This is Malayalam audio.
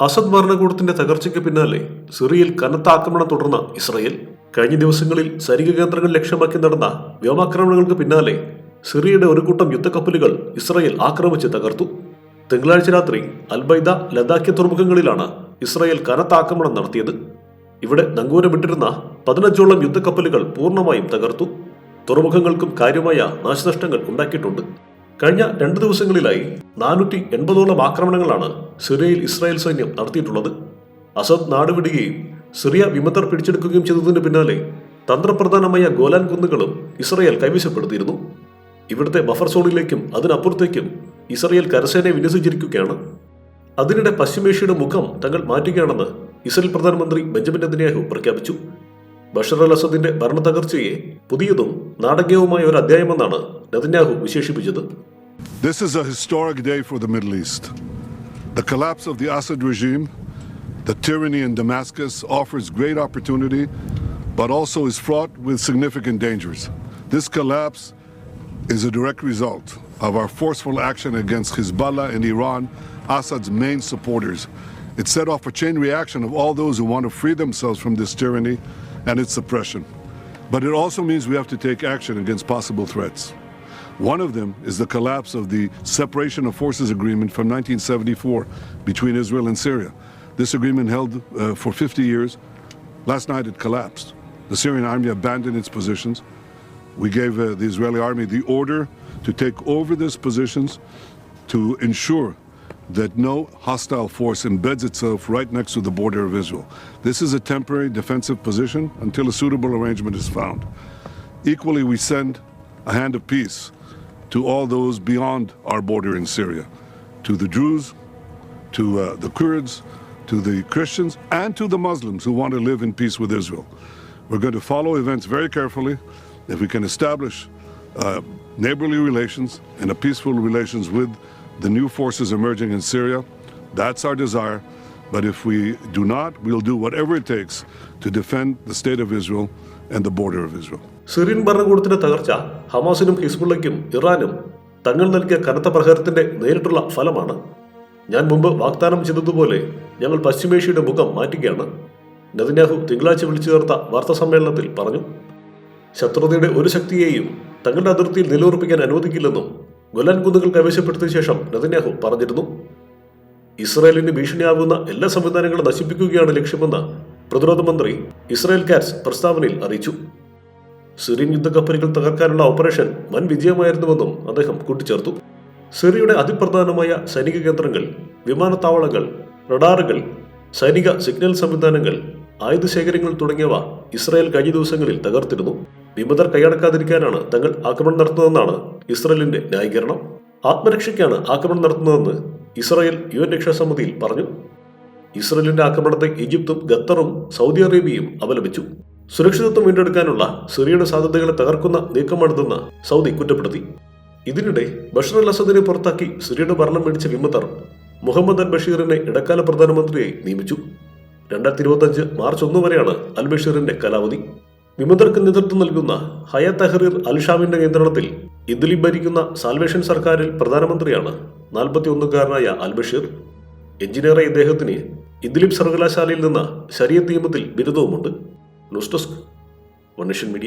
അസദ് ഭരണകൂടത്തിന്റെ തകർച്ചയ്ക്ക് പിന്നാലെ സിറിയയിൽ കനത്ത ആക്രമണം തുടർന്ന ഇസ്രയേൽ കഴിഞ്ഞ ദിവസങ്ങളിൽ സൈനിക കേന്ദ്രങ്ങൾ ലക്ഷ്യമാക്കി നടന്ന വ്യോമാക്രമണങ്ങൾക്ക് പിന്നാലെ സിറിയയുടെ ഒരു കൂട്ടം യുദ്ധക്കപ്പലുകൾ ഇസ്രയേൽ ആക്രമിച്ച് തകർത്തു. തിങ്കളാഴ്ച രാത്രി അൽബൈദ ലദാഖി തുറമുഖങ്ങളിലാണ് ഇസ്രയേൽ കനത്ത ആക്രമണം നടത്തിയത്. ഇവിടെ നങ്കൂരമിട്ടിരുന്ന പതിനഞ്ചോളം യുദ്ധക്കപ്പലുകൾ പൂർണമായും തകർത്തു. തുറമുഖങ്ങൾക്കും കാര്യമായ നാശനഷ്ടങ്ങൾ ഉണ്ടാക്കിയിട്ടുണ്ട്. കഴിഞ്ഞ രണ്ട് ദിവസങ്ങളിലായി നാനൂറ്റി എൺപതോളം ആക്രമണങ്ങളാണ് സിറിയയിൽ ഇസ്രായേൽ സൈന്യം നടത്തിയിട്ടുള്ളത്. അസദ് നാടുവിടുകയും സിറിയ വിമതർ പിടിച്ചെടുക്കുകയും ചെയ്തതിന് പിന്നാലെ തന്ത്രപ്രധാനമായ ഗോലാൻ കുന്നുകളും ഇസ്രയേൽ കൈവശപ്പെടുത്തിയിരുന്നു. ഇവിടുത്തെ ബഫർ സോണിലേക്കും അതിനപ്പുറത്തേക്കും ഇസ്രയേൽ കരസേനയെ വിന്യസിച്ചിരിക്കുകയാണ്. അതിനിടെ പശ്ചിമേഷ്യയുടെ മുഖം തങ്ങൾ മാറ്റുകയാണെന്ന് ഇസ്രയേൽ പ്രധാനമന്ത്രി ബെഞ്ചമിൻ നെതന്യാഹു പ്രഖ്യാപിച്ചു. ബഷർ അൽ അസദിന്റെ ഭരണ തകർച്ചയെ പുതിയതും നാടകീയവുമായ ഒരു അധ്യായമെന്നാണ് നെതന്യാഹു വിശേഷിപ്പിച്ചത്. This is a historic day for the Middle East. The collapse of the Assad regime, the tyranny in Damascus offers great opportunity, but also is fraught with significant dangers. This collapse is a direct result of our forceful action against Hezbollah and Iran, Assad's main supporters. It set off a chain reaction of all those who want to free themselves from this tyranny and its suppression. But it also means we have to take action against possible threats. One of them is the collapse of the Separation of Forces Agreement from 1974 between Israel and Syria. This agreement held uh, for 50 years. Last night it collapsed. The Syrian army abandoned its positions. We gave uh, the Israeli army the order to take over these positions to ensure that no hostile force embeds itself right next to the border of Israel. This is a temporary defensive position until a suitable arrangement is found. Equally, we send a hand of peace to all those beyond our border in Syria, to the Druze, to uh, the Kurds, to the Christians, and to the Muslims who want to live in peace with Israel. We're going to follow events very carefully. If we can establish uh, neighborly relations and a peaceful relations with the new forces emerging in Syria, that's our desire. But if we do not, we'll do whatever it takes to defend the state of Israel and the border of Israel. Syrian ഭരണകൂടത്തിന്റെ തകർച്ച ഹമാസിനും ഹിസ്ബുള്ളയ്ക്കും ഇറാനും തങ്ങൾ നൽകിയ കനത്ത പ്രഹരത്തിന്റെ നേരിട്ടുള്ള ഫലമാണ്. ഞാൻ മുമ്പ് വാഗ്ദാനം ചെയ്തതുപോലെ ഞങ്ങൾ പശ്ചിമേഷ്യയുടെ മുഖം മാറ്റുകയാണ്. നദിനാഹു തിങ്കളാഴ്ച വിളിച്ചു ചേർത്ത വാർത്താ സമ്മേളനത്തിൽ പറഞ്ഞു ശത്രുതയുടെ ഒരു ശക്തിയെയും തങ്ങളുടെ അതിർത്തിയിൽ നിലയുറപ്പിക്കാൻ അനുവദിക്കില്ലെന്നും ഗൊലാൻ കുന്നുകൾ കൈവശപ്പെടുത്തിയ ശേഷം നദിനാഹു പറഞ്ഞിരുന്നു ഇസ്രായേലിന് ഭീഷണിയാകുന്ന എല്ലാ സംവിധാനങ്ങളും നശിപ്പിക്കുകയാണ് ലക്ഷ്യമെന്ന് പ്രതിരോധ മന്ത്രി ഇസ്രായേൽ കാറ്റ്സ് പ്രസ്താവനയിൽ അറിയിച്ചു. സിറിയൻ യുദ്ധക്കപ്പലുകൾ തകർക്കാനുള്ള ഓപ്പറേഷൻ വൻ വിജയമായിരുന്നുവെന്നും അദ്ദേഹം കൂട്ടിച്ചേർത്തു. സിറിയയുടെ അതിപ്രധാനമായ സൈനിക കേന്ദ്രങ്ങൾ വിമാനത്താവളങ്ങൾ റഡാറുകൾ സൈനിക സിഗ്നൽ സംവിധാനങ്ങൾ ആയുധ ശേഖരങ്ങൾ തുടങ്ങിയവ ഇസ്രായേൽ കഴിഞ്ഞ ദിവസങ്ങളിൽ തകർത്തിരുന്നു. വിമതർ കൈയടക്കാതിരിക്കാനാണ് തങ്ങൾ ആക്രമണം നടത്തുന്നതെന്നാണ് ഇസ്രായേലിന്റെ ന്യായീകരണം. ആത്മരക്ഷയ്ക്കാണ് ആക്രമണം നടത്തുന്നതെന്ന് ഇസ്രായേൽ യു എൻ രക്ഷാസമിതിയിൽ പറഞ്ഞു. ഇസ്രായേലിന്റെ ആക്രമണത്തെ ഈജിപ്തും ഖത്തറും സൗദി അറേബ്യയും അപലപിച്ചു സുരക്ഷിതത്വം വീണ്ടെടുക്കാനുള്ള സിറിയയുടെ സാധ്യതകളെ തകർക്കുന്ന നീക്കമാണിതെന്ന് സൗദി കുറ്റപ്പെടുത്തി. ഇതിനിടെ ബഷർ അൽ അസദിനെ പുറത്താക്കി സിറിയയുടെ ഭരണം മേടിച്ച വിമതർ മുഹമ്മദ് അൽ ബഷീറിനെ ഇടക്കാല പ്രധാനമന്ത്രിയായി നിയമിച്ചു. രണ്ടായിരത്തി ഇരുപത്തഞ്ച് മാർച്ച് ഒന്ന് വരെയാണ് അൽ ബഷീറിന്റെ കാലാവധി. വിമതർക്ക് നേതൃത്വം നൽകുന്ന ഹയ തഹറീർ അൽഷാമിന്റെ നിയന്ത്രണത്തിൽ ഇദ്ലി ഭരിക്കുന്ന സാൽവേഷൻ സർക്കാരിൽ പ്രധാനമന്ത്രിയാണ് നാൽപ്പത്തി ഒന്നുകാരനായ അൽ ബഷീർ എഞ്ചിനീയറായ ഇദ്ദേഹത്തിന് ഇദ്ലിബ് സർവകലാശാലയിൽ നിന്ന് ശരീര നിയമത്തിൽ ബിരുദവുമുണ്ട്. नोस्टोस्क वन नेशन मीडिया।